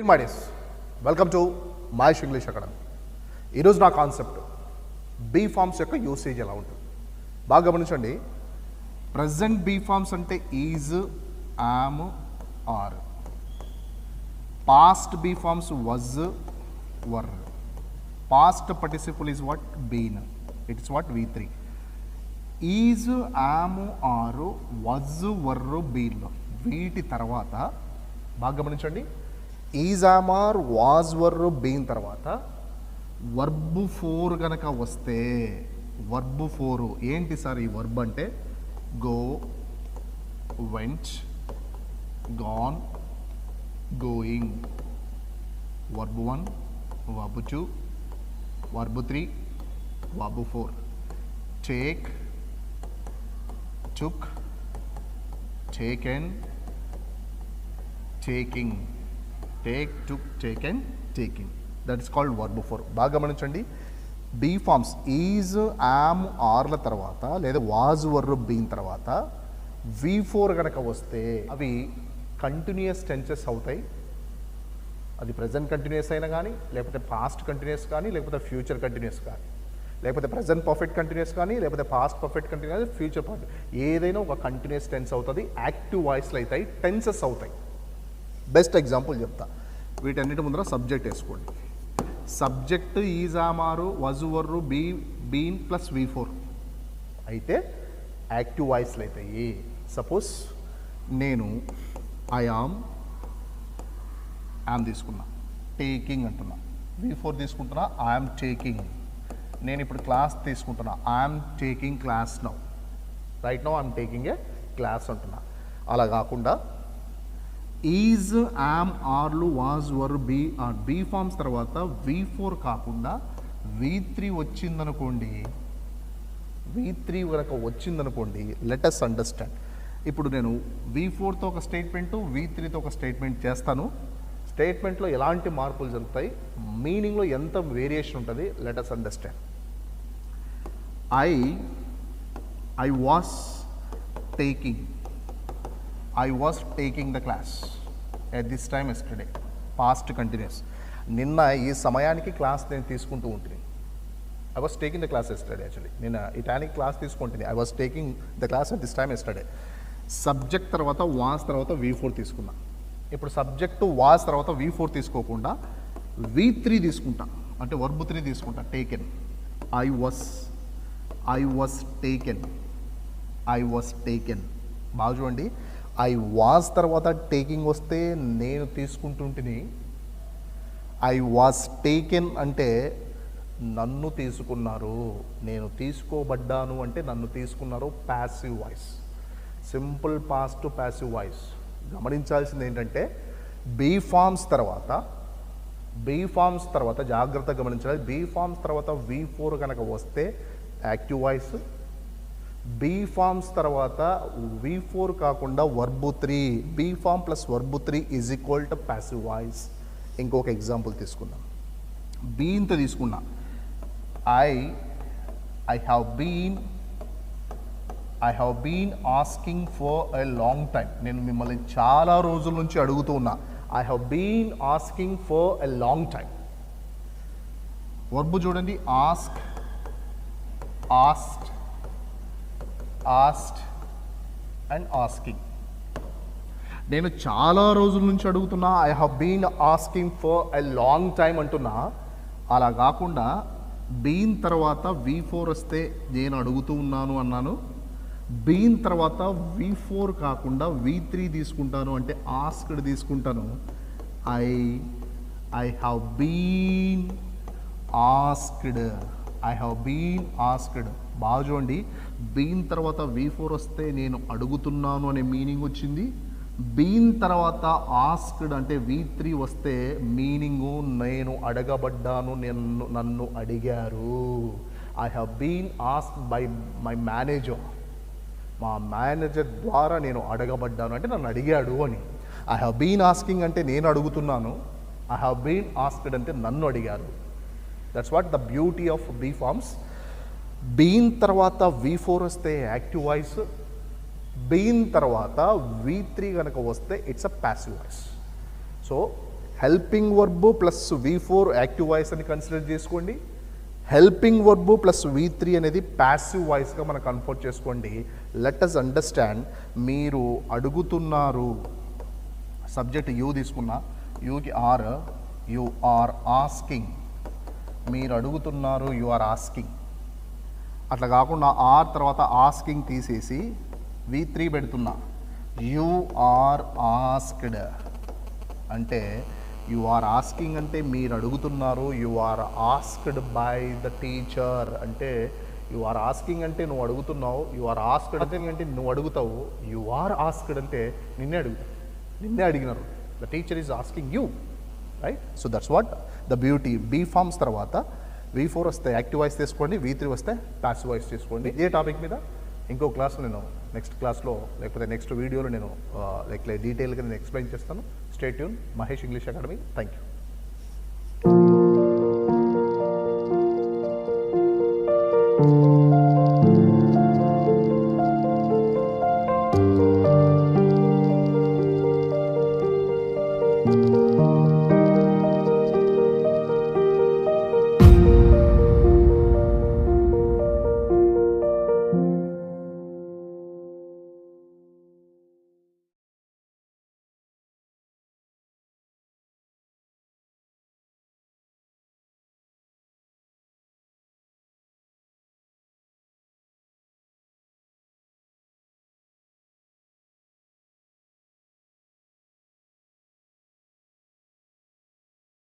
My dears welcome to Mahesh English academy ఈరోజు నా concept be forms యొక్క usage ఎలా ఉంటుంది? బాగా గమనించండి. ప్రజెంట్ బీ ఫార్మ్స్ అంటే is am are past be forms was were past participle is what been it's what V three is am are was were బీన్లు వీటి తర్వాత బాగా గమనించండి. Is are was were been తర్వాత వర్బు ఫోర్ గనక వస్తే verb four ఏంటి sir ఈ verb అంటే? Go went gone going. Verb one verb two verb three verb four. Take and checking take Take, take taken, taking that is called verb four బాగా గమనించండి. Be forms is am ఆర్ల తర్వాత లేదా was వర్రు been తర్వాత V four కనుక వస్తే అవి continuous tenses అవుతాయి. అది ప్రజెంట్ కంటిన్యూస్ అయినా కానీ లేకపోతే పాస్ట్ కంటిన్యూస్ కానీ లేకపోతే ఫ్యూచర్ కంటిన్యూస్ కానీ లేకపోతే ప్రజెంట్ పర్ఫెక్ట్ కంటిన్యూస్ కానీ లేకపోతే past perfect continuous future perfect ఏదైనా ఒక కంటిన్యూస్ టెన్స్ అవుతుంది. యాక్టివ్ వాయిస్లు అవుతాయి టెన్సెస్ అవుతాయి. బెస్ట్ ఎగ్జాంపుల్ చెప్తా. వీటన్నిటి ముందర సబ్జెక్ట్ వేసుకోండి. Subject is am are was were be been plus V four. అయితే యాక్టివ్ వాయిస్లు అవుతాయి సపోజ్ నేను ఐ ఆమ్ యామ్ తీసుకున్నా. టేకింగ్ అంటున్నా. వి ఫోర్ తీసుకుంటున్నా ఐఎమ్ టేకింగ్. నేను ఇప్పుడు క్లాస్ తీసుకుంటున్నా I'm taking class now. Right now I'm taking a class అంటున్నా. అలా కాకుండా is am ఆర్లు was were be are. Be forms తర్వాత వి ఫోర్ కాకుండా వి త్రీ వచ్చిందనుకోండి వి త్రీ కనుక వచ్చిందనుకోండి లెటస్ అండర్స్టాండ్ ఇప్పుడు నేను వి ఫోర్తో ఒక స్టేట్మెంటు వి త్రీతో ఒక స్టేట్మెంట్ చేస్తాను. స్టేట్మెంట్లో ఎలాంటి మార్పులు జరుగుతాయి? మీనింగ్లో ఎంత వేరియేషన్ ఉంటుంది? Let us understand I I was taking I was taking the class at this time yesterday past continuous నిన్న ఈ సమయానికి క్లాస్ నేను తీసుకుంటూ ఉంటుంది I was taking the class yesterday actually నేను ఈ టైంకి క్లాస్ తీసుకుంటుంది I was taking the class at this time yesterday subject తర్వాత వాస్ తర్వాత వి ఫోర్ తీసుకున్నా. ఇప్పుడు సబ్జెక్టు వాస్ తర్వాత వి ఫోర్ తీసుకోకుండా వి త్రీ తీసుకుంటా. అంటే వర్బు త్రీ తీసుకుంటా taken I was I was taken I was taken బాగా చూడండి. ఐ వాస్ తర్వాత టేకింగ్ వస్తే నేను తీసుకుంటుంటిని ఐ వాస్ టేకెన్ అంటే నన్ను తీసుకున్నారు నేను తీసుకోబడ్డాను అంటే నన్ను తీసుకున్నారు passive voice simple past passive voice గమనించాల్సింది ఏంటంటే బీ ఫార్మ్స్ తర్వాత బీ ఫార్మ్స్ తర్వాత జాగ్రత్తగా గమనించాలి. బీ ఫార్మ్స్ తర్వాత వి ఫోర్ కనుక వస్తే యాక్టివ్ వాయిస్ బీ ఫార్మ్స్ తర్వాత వి ఫోర్ కాకుండా verb three be form plus verb three is equal to passive voice ఇంకొక ఎగ్జాంపుల్ తీసుకుందాం. బీన్తో తీసుకున్నా. I I have been I have been asking for a long time నేను మిమ్మల్ని చాలా రోజుల నుంచి అడుగుతూ ఉన్నా. I have been asking for a long time verb చూడండి. Ask asked asked and asking నేను చాలా రోజుల నుంచి అడుగుతున్నా I have been asking for a long time అంటున్నా. అలా కాకుండా బీన్ తర్వాత వి ఫోర్ వస్తే నేను అడుగుతూ ఉన్నాను అన్నాను. బీన్ తర్వాత వి ఫోర్ కాకుండా వి త్రీ తీసుకుంటాను అంటే ఆస్క్డ్ తీసుకుంటాను. I I have been asked I have been asked బాగా చూడండి బీన్ తర్వాత వి ఫోర్ వస్తే నేను అడుగుతున్నాను అనే మీనింగ్ వచ్చింది. బీన్ తర్వాత ఆస్క్డ్ అంటే వి త్రీ వస్తే మీనింగు నేను అడగబడ్డాను నన్ను నన్ను అడిగారు. I have been ask by my manager మా మేనేజర్ ద్వారా నేను అడగబడ్డాను అంటే నన్ను అడిగాడు అని. ఐ హ్యావ్ బీన్ ఆస్కింగ్ అంటే నేను అడుగుతున్నాను. ఐ హ్యావ్ బీన్ ఆస్క్డ్ అంటే నన్ను అడిగారు. That's what the beauty of be forms been తర్వాత వి ఫోర్ వస్తే యాక్టివ్ వాయిస్ బీన్ తర్వాత వి త్రీ కనుక వస్తే it's a passive voice so helping verb plus V four active voice అని consider చేసుకోండి. Helping verb plus V three అనేది passive వాయిస్గా మనం convert చేసుకోండి. లెట్ అస్ అండర్స్టాండ్ మీరు అడుగుతున్నారు సబ్జెక్ట్ యూ తీసుకున్న. యూకి ఆర్ యు ఆర్ ఆస్కింగ్ మీరు అడుగుతున్నారు యు ఆర్ ఆస్కింగ్ అట్లా కాకుండా ఆర్ తర్వాత ఆస్కింగ్ తీసేసి వి త్రీ పెడుతున్నా. యు ఆర్ ఆస్క్డ్ అంటే యు ఆర్ ఆస్కింగ్ అంటే మీరు అడుగుతున్నారు you are asked by the teacher అంటే యు ఆర్ ఆస్కింగ్ అంటే నువ్వు అడుగుతున్నావు యు ఆర్ ఆస్క్డ్ అంటే అంటే నువ్వు అడుగుతావు. యు ఆర్ ఆస్క్డ్ అంటే నిన్నే అడుగుతావు నిన్నే అడిగినారు. The teacher is asking you right so that's what the beauty be forms తర్వాత వి ఫోర్ వస్తే యాక్టివ్ వాయిస్ తీసుకోండి వి త్రీ వస్తే ప్యాసివ్ వాయిస్ తీసుకోండి. ఏ టాపిక్ మీద ఇంకో క్లాస్ నేను నెక్స్ట్ క్లాస్లో లేకపోతే నెక్స్ట్ వీడియోలో నేను లైక్ డీటెయిల్గా నేను ఎక్స్ప్లెయిన్ చేస్తాను. Stay tuned Mahesh English academy thank you